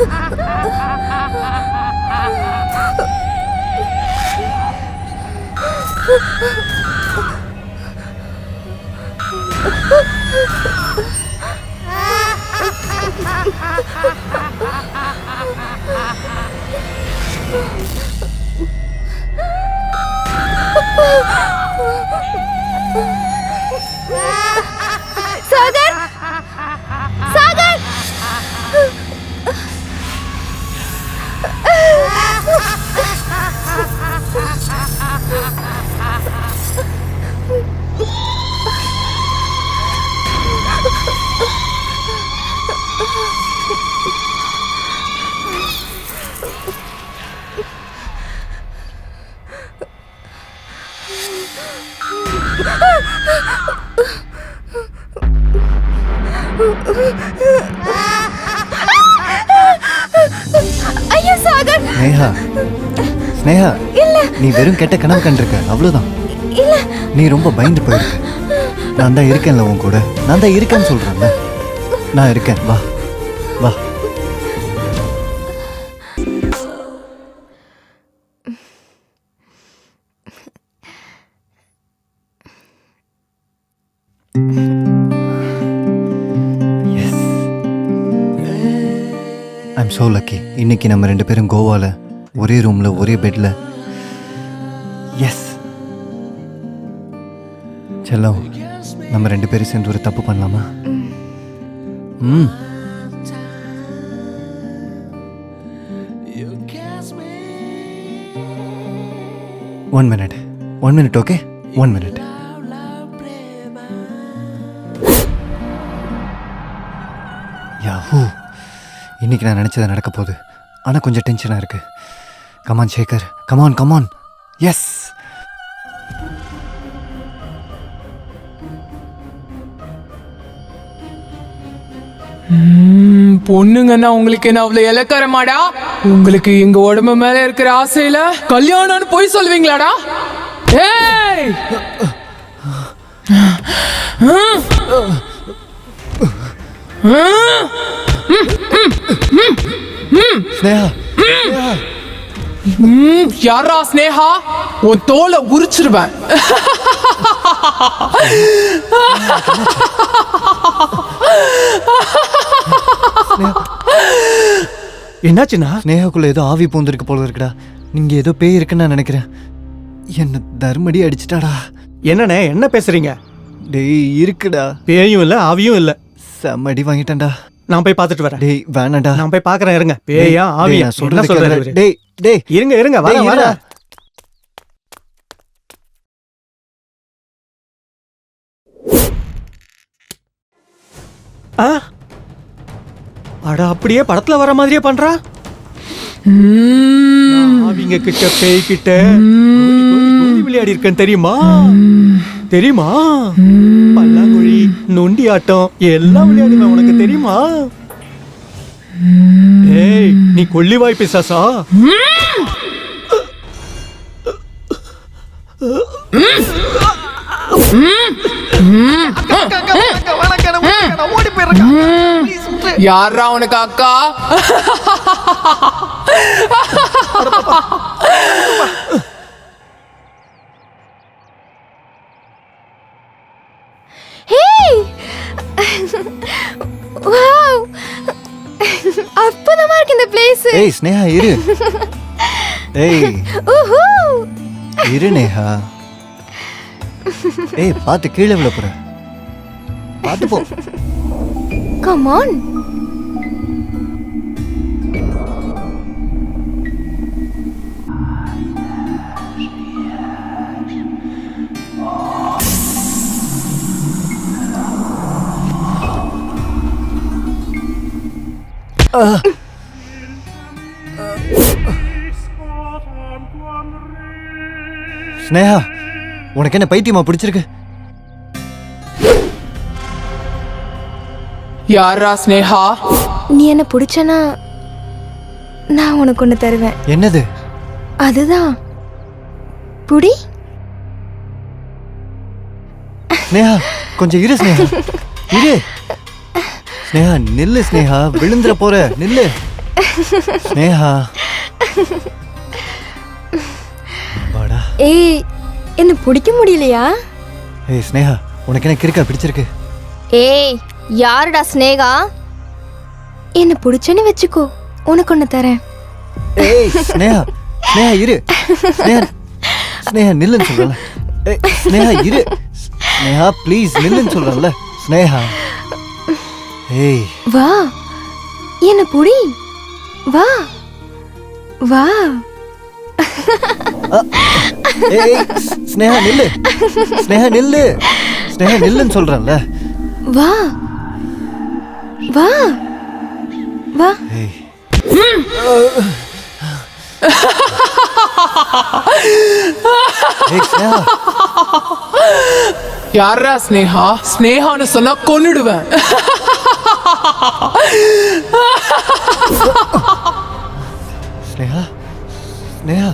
சாகர் ஐயோ சாகர். ஸ்னேகா ஸ்னேகா நீ வெறும் கெட்ட கனவு கண்டிருக்க அவ்வளவுதான். இல்ல. நீ ரொம்ப பயந்து போயிருக்க நான் தான் இருக்கேன்ல உன் கூட. நான் தான் இருக்கேன்னு சொல்றேன்ல. நான் இருக்கேன். வா. ஐம் ஸோ லக்கி இன்னைக்கு நம்ம ரெண்டு பேரும் கோவாவில் ஒரே ரூமில் ஒரே பெட்டில் எஸ் செல்லம் நம்ம ரெண்டு பேரும் சேர்ந்து ஒரு தப்பு பண்ணலாமா? ம். One minute one minute okay one minute yahoo இன்னைக்கு நான் நினச்சது நடக்க போகுது. ஆனால் கொஞ்சம் டென்ஷனாக இருக்குது come on Sekhar come on come on yes பொண்ணுங்கன்னா உங்களுக்கு என்ன அவ்வளவு இலக்கரமாடா? உங்களுக்கு எங்க உடம்பு மேல இருக்கிற ஆசையில கல்யாணம்னு போய் சொல்லுவீங்களாடா? ஏய்! ஸ்னேகா ம், யாரா ஸ்னேகா? உன் தோலை உரிச்சிருவேன். என்னாச்சுண்ணா? ஸ்னேகாக்குள்ள ஏதோ ஆவி பூந்திருக்கு போல இருக்குடா. நீங்க ஏதோ பேய் இருக்குன்னு நான் நினைக்கிறேன். என்ன தர்மடி அடிச்சிட்டாடா. என்னண்ணே என்ன பேசுறீங்க? டேய் இருக்குடா. பேயும் இல்ல ஆவியும் இல்ல. செம்மடி வாங்கிட்டேன்டா. நான் போய் பார்த்துட்டு வரேன். டேய் வேணாடா நான் போய் பார்க்கறேன் இருங்க. பேயா ஆவியா கேளுடா. இவரு? டேய் டேய். இருங்க இருங்க வர வர. ஆ? அட அப்படியே படத்துல வர மாதிரியே பண்றா? ம், ஆவிங்க கிட்ட பேய் கிட்ட விளையாடி இருக்கேன் தெரியுமா? தெரியுமா? பல்லாங்குழி நொண்டி ஆட்டம் எல்லாம் விளையாடுவேன் உனக்கு தெரியுமா? ஏய் நீ கொல்லிவாய் பிசாசா? யாரா உனக்கு அக்கா? அற்புதமா இருக்கு இந்த பிளேஸ் ஏய் ஸ்னேகா இரு. ஏய். ஊஹூ. இரு நேஹா ஏய் பார்த்து கீழே விழ போற. பார்த்து போ. கம் ஆன் ஸ்னேகா உனக்கு என்ன பைத்தியமா பிடிச்சிருக்கு? யாரா ஸ்னேகா? நீ என்ன பிடிச்சனா நான் உனக்கு ஒன்று தருவேன். என்னது? அதுதான். புடி. ஸ்னேகா கொஞ்சம் இரு ஸ்னேகா. இரு. ஸ்னேகா நில்லு ஸ்னேகா. விழுந்துற போற. நில்லு. ஸ்னேகா. வாடா. ஏய் என்ன பிடிக்க முடியலையா? ஏய் ஸ்னேகா உனக்கு என்ன கிறுக்கா பிடிச்சிருக்கு? ஏய் யாருடா ஸ்னேகா? என்ன பிடிச்சேன்னு வச்சுக்கோ. உனக்கு ஒன்று தரேன். ஏய் ஸ்னேகா ஸ்னேகா இரு. ஸ்னேகா ஸ்னேகா நில்லுன்னு சொல்றல ஏய் ஸ்னேகா இரு. ஸ்னேகா ப்ளீஸ் நில்லுன்னு சொல்றல ஸ்னேகா. ஏய். வா. என்ன புடி? வா. வா. ஏய் ஸ்னேகா நில்லு. ஸ்னேகா நில்லு. ஸ்னேகா நில்லுன்னு சொல்றேன்ல. வா. வா. வா. ஏய். ஏய் ஸ்னேகா. யாரா ஸ்னேகா? ஸ்னேகான்னு சொன்னா கொன்னுடுவேன். ஸ்னேகா ஸ்னேகா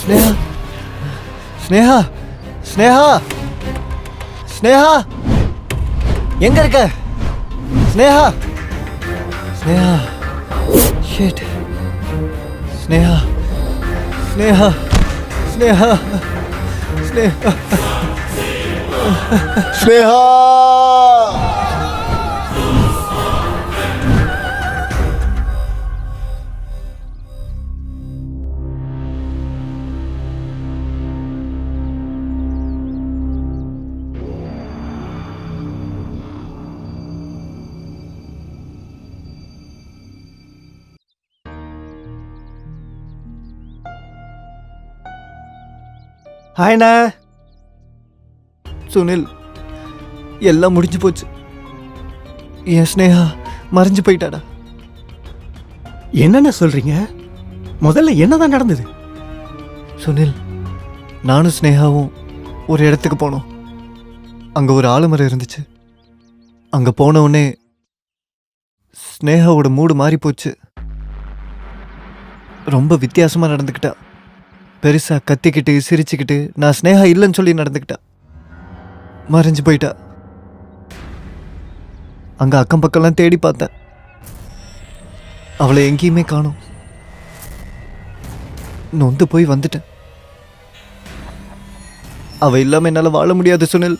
ஸ்னேகா ஸ்னேகா ஸ்னேகா ஸ்னேகா எங்க இருக்க ஸ்னேகா ஸ்னேகா ஷிட் ஸ்னேகா ஸ்னேகா ஸ்னேகா ஸ்னேகா ஸ்னேகா ஹாய்ண்ணா சுனில் எல்லாம் முடிஞ்சு போச்சு. என் ஸ்னேகா மறைஞ்சு போயிட்டாடா. என்னென்ன சொல்றீங்க? முதல்ல என்னதான் நடந்தது? சுனில் நானும் ஸ்னேகாவும் ஒரு இடத்துக்கு போனோம். அங்கே ஒரு ஆலமரம் இருந்துச்சு. அங்கே போன உடனே ஸ்னேகாவோட மூடு மாறி போச்சு. ரொம்ப வித்தியாசமாக நடந்துக்கிட்டா. பெருசாக கத்திக்கிட்டு சிரிச்சுக்கிட்டு நான் ஸ்னேகா இல்லைன்னு சொல்லி நடந்துக்கிட்டா. மறைஞ்சு போயிட்டா. அங்கே அக்கம் பக்கம்லாம் தேடி பார்த்தேன். அவளை எங்கேயுமே காணும். நொந்து போய் வந்துட்டேன். அவ இல்லாம என்னால வாழ முடியாது சுனில்.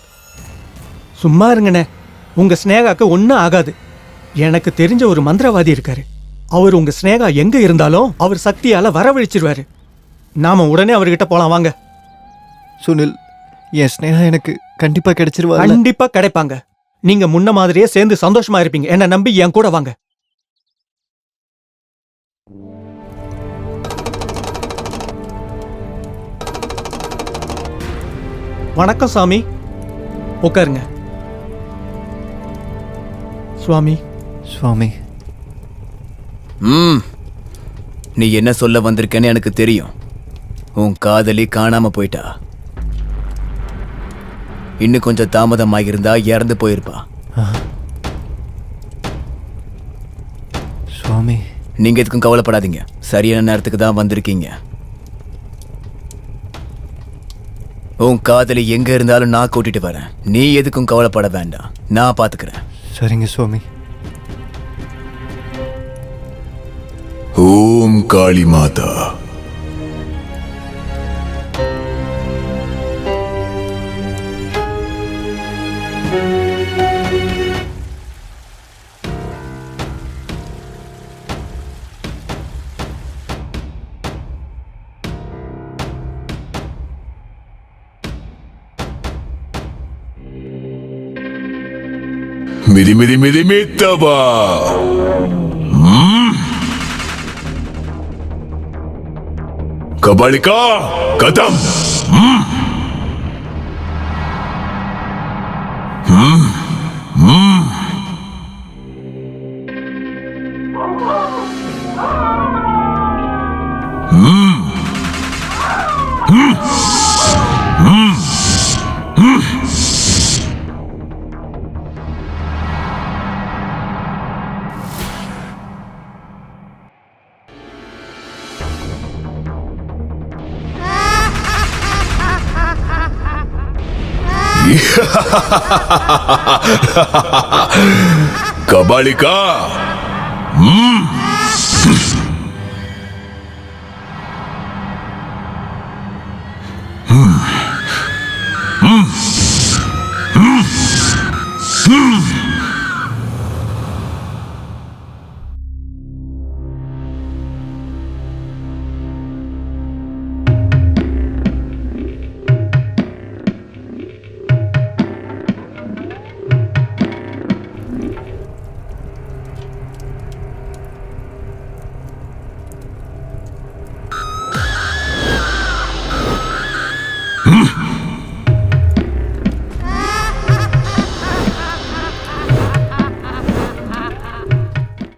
சும்மா இருங்கண்ணே. உங்க ஸ்னேகாக்கு ஒன்றும் ஆகாது. எனக்கு தெரிஞ்ச ஒரு மந்திரவாதி இருக்காரு. அவர் உங்க ஸ்னேகா எங்க இருந்தாலும் அவர் சக்தியால வரவழிச்சிருவாரு. நாம உடனே அவர்கிட்ட போலாம் வாங்க. சுனில் என் ஸ்னேகா எனக்கு கண்டிப்பா கிடைச்சிருவா கண்டிப்பா கிடைப்பாங்க. நீங்க முன்ன மாதிரியே சேர்ந்து சந்தோஷமா இருப்பீங்க. என்ன நம்பி என் கூட வாங்க. வணக்கம் சாமி. உட்காருங்க. சுவாமி. சுவாமி. ம். நீ என்ன சொல்ல வந்திருக்கேன்னு எனக்கு தெரியும். உன் காதலி காணாம போயிட்டா. இன்னும் கொஞ்சம் தாமதமாகியிருந்தா இறந்து போயிருப்பா. சுவாமி. நீங்க எதுக்கும் கவலைப்படாதீங்க. சரியான நேரத்துக்கு தான் வந்திருக்கீங்க. உன் காதலி எங்க இருந்தாலும் நான் கூட்டிட்டு வரேன். நீ எதுக்கும் கவலைப்பட வேண்டாம். நான் பாத்துக்கிறேன். சரிங்க சுவாமி. ஓம் காளி மாதா. மிதி மிதி மிதி மித்தவா கபாலிகா ಕಬಳಿಕಾ ಹ್ಮ್ ಹ್ಮ್